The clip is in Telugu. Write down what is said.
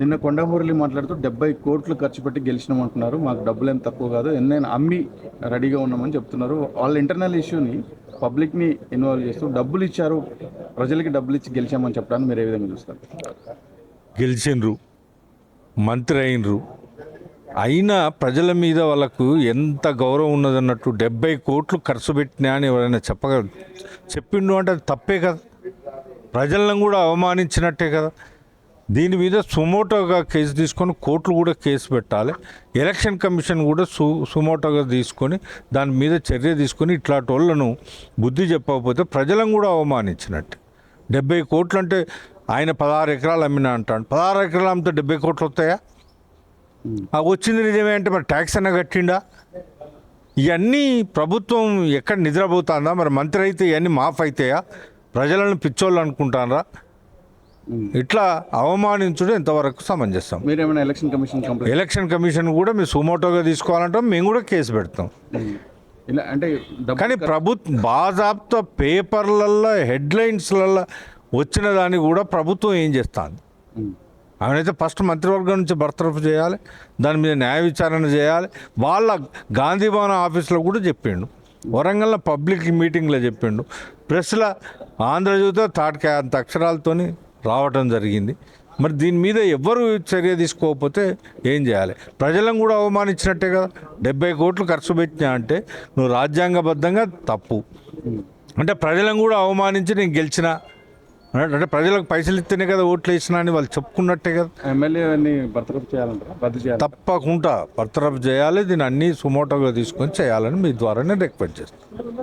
నిన్న కొండమూరలి మాట్లాడుతూ డెబ్బై కోట్లు ఖర్చు పెట్టి గెలిచినామంటున్నారు మాకు డబ్బులు ఏం తక్కువ కాదు. ఎన్నైనా అమ్మి రెడీగా ఉన్నామని చెప్తున్నారు. వాళ్ళ ఇంటర్నల్ ఇష్యూని పబ్లిక్ని ఇన్వాల్వ్ చేస్తూ డబ్బులు ఇచ్చారు. ప్రజలకి డబ్బులు ఇచ్చి గెలిచామని చెప్పడానికి మీరు ఏ విధంగా చూస్తారు? గెలిచిండ్రు. మంత్రి అయినరు. అయినా ప్రజల మీద వాళ్ళకు ఎంత గౌరవం ఉన్నదన్నట్టు డెబ్బై కోట్లు ఖర్చు పెట్టినా అని ఎవరైనా చెప్పగ చెప్పిండు అంటే అది తప్పే కదా. ప్రజలను కూడా అవమానించినట్టే కదా. దీని మీద సుమోటోగా కేసు తీసుకొని కోర్టులు కూడా కేసు పెట్టాలి. ఎలక్షన్ కమిషన్ కూడా సు సుమోటోగా తీసుకొని దాని మీద చర్య తీసుకొని ఇట్లాంటి వాళ్ళను బుద్ధి చెప్పకపోతే ప్రజలను కూడా అవమానించినట్టే. డెబ్బై కోట్లు అంటే ఆయన పదహారు ఎకరాలు అమ్మినా అంటాడు. పదహారు ఎకరాలు అమ్మితే డెబ్బై కోట్లు వస్తాయా? ఆ వచ్చింది నిజమే అంటే మరి ట్యాక్స్ అన్న కట్టిండా? ఇవన్నీ ప్రభుత్వం ఎక్కడ నిద్రపోతుందా? మరి మంత్రి అయితే ఇవన్నీ మాఫ్ అవుతాయా ప్రజలను పిచ్చోళ్ళు అనుకుంటారా ఇట్లా అవమానించడం ఎంతవరకు సమంజసం? మీరేమైనా election commission complaint election commission కూడా మేము సుమోటోగా తీసుకోవాలంటాం మేము కూడా కేసు పెడతాం. ఇలా అంటే కానీ ప్రభుత్వం బాజాబ్తా పేపర్లల్లో హెడ్లైన్స్లలో వచ్చిన దాన్ని కూడా ప్రభుత్వం ఏం చేస్తుంది. ఆమెనైతే ఫస్ట్ మంత్రివర్గం నుంచి బర్తరఫ్ చేయాలి దాని మీద న్యాయ విచారణ చేయాలి. వాళ్ళ గాంధీ భవన్ ఆఫీస్లో కూడా చెప్పిండు. వరంగల్లో పబ్లిక్ మీటింగ్లో చెప్పిండు. ప్రెస్లో ఆంధ్రజ్యోతిలో తాటికాయ అంత అక్షరాలతోని రావటం జరిగింది. మరి దీని మీద ఎవ్వరు చర్య తీసుకోకపోతే ఏం చేయాలి? ప్రజలను కూడా అవమానించినట్టే కదా. డెబ్బై కోట్లు ఖర్చు పెట్టినా అంటే నువ్వు రాజ్యాంగబద్ధంగా తప్పు. అంటే ప్రజలను కూడా అవమానించి నేను గెలిచిన. అంటే ప్రజలకు పైసలు ఇస్తేనే కదా ఓట్లు వేసినా అని వాళ్ళు చెప్పుకున్నట్టే కదా. ఎమ్మెల్యేని బర్తరఫ్ చేయాలంటారా? రద్దు చేయాలి తప్పకుండా బర్తరఫ్ చేయాలి. దీన్ని అన్ని సుమోటోగా తీసుకొని చేయాలని మీ ద్వారా నేను రిక్వెస్ట్ చేస్తాను